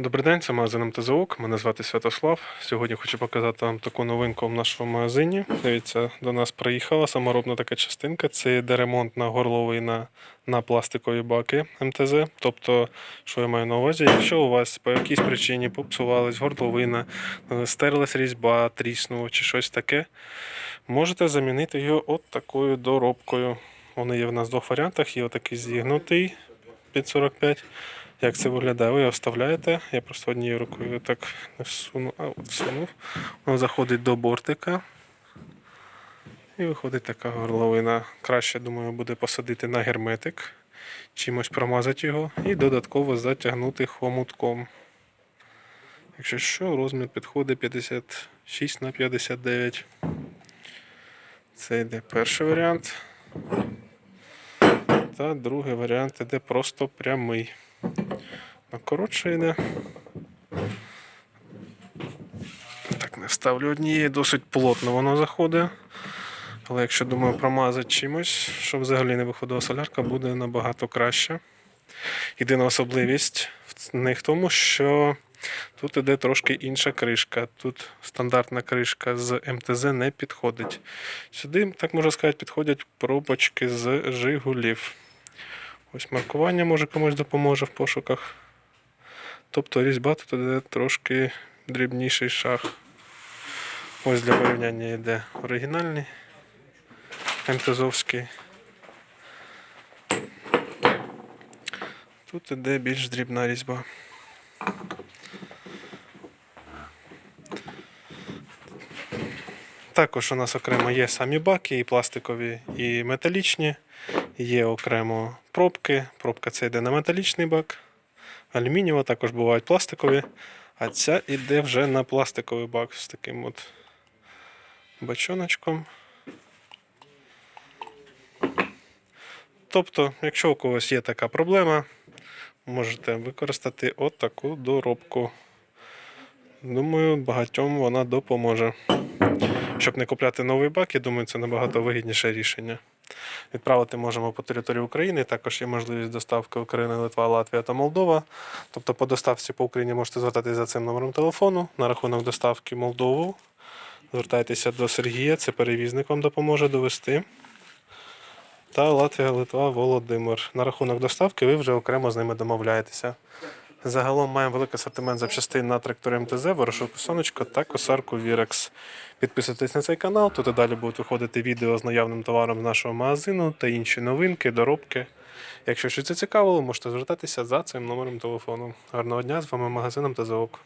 Добрий день, це магазин МТЗОК. Мене звати Святослав. Сьогодні хочу показати вам таку новинку в нашому магазині. Дивіться, до нас приїхала саморобна така частинка. Це йде ремонтна горловина на пластикові баки МТЗ. Тобто, що я маю на увазі, якщо у вас по якійсь причині попсувалась горловина, стерлась різьба, тріснула чи щось таке, можете замінити його от такою доробкою. Вони є в нас в двох варіантах. Є отакий зігнутий під 45. Як це виглядає? Ви його вставляєте. Я просто однією рукою так не всуну, а от всунув. Воно заходить до бортика. І виходить така горловина. Краще, думаю, буде посадити на герметик, чимось промазати його і додатково затягнути хомутком. Якщо що, розмір підходить 56 на 59. Це йде перший варіант. Та другий варіант іде просто прямий. На коротше йде. Так, не вставлю однієї, досить плотно воно заходить. Але якщо думаю промазати чимось, щоб взагалі не виходила солярка, буде набагато краще. Єдина особливість в них в тому, що тут іде трошки інша кришка. Тут стандартна кришка з МТЗ не підходить. Сюди, так можна сказати, підходять пробочки з Жигулів. Ось маркування може комусь допоможе в пошуках. Тобто різьба тут іде трошки дрібніший шаг. Ось для порівняння йде оригінальний МТЗовський. Тут іде більш дрібна різьба. Також у нас окремо є самі баки, і пластикові, і металічні. Є окремо пробки. Пробка це йде на металічний бак. Алюмінієва, також бувають пластикові. А ця йде вже на пластиковий бак з таким от бачоночком. Тобто, якщо у когось є така проблема, можете використати от доробку. Думаю, багатьом вона допоможе. Щоб не купляти новий бак, я думаю, це набагато вигідніше рішення. Відправити можемо по території України. Також є можливість доставки Україна, Литва, Латвія та Молдова. Тобто по доставці по Україні можете звертатися за цим номером телефону. На рахунок доставки Молдову. Звертайтеся до Сергія, це перевізник вам допоможе довести. Та Латвія, Литва, Володимир. На рахунок доставки ви вже окремо з ними домовляєтеся. Загалом маємо великий асортимент запчастин на тракторі МТЗ, ворошилку сонечко та косарку Вірекс. Підписуйтесь на цей канал, тут і далі будуть виходити відео з наявним товаром з нашого магазину та інші новинки, доробки. Якщо щось цікавило, можете звертатися за цим номером телефону. Гарного дня, з вами магазином та ОК.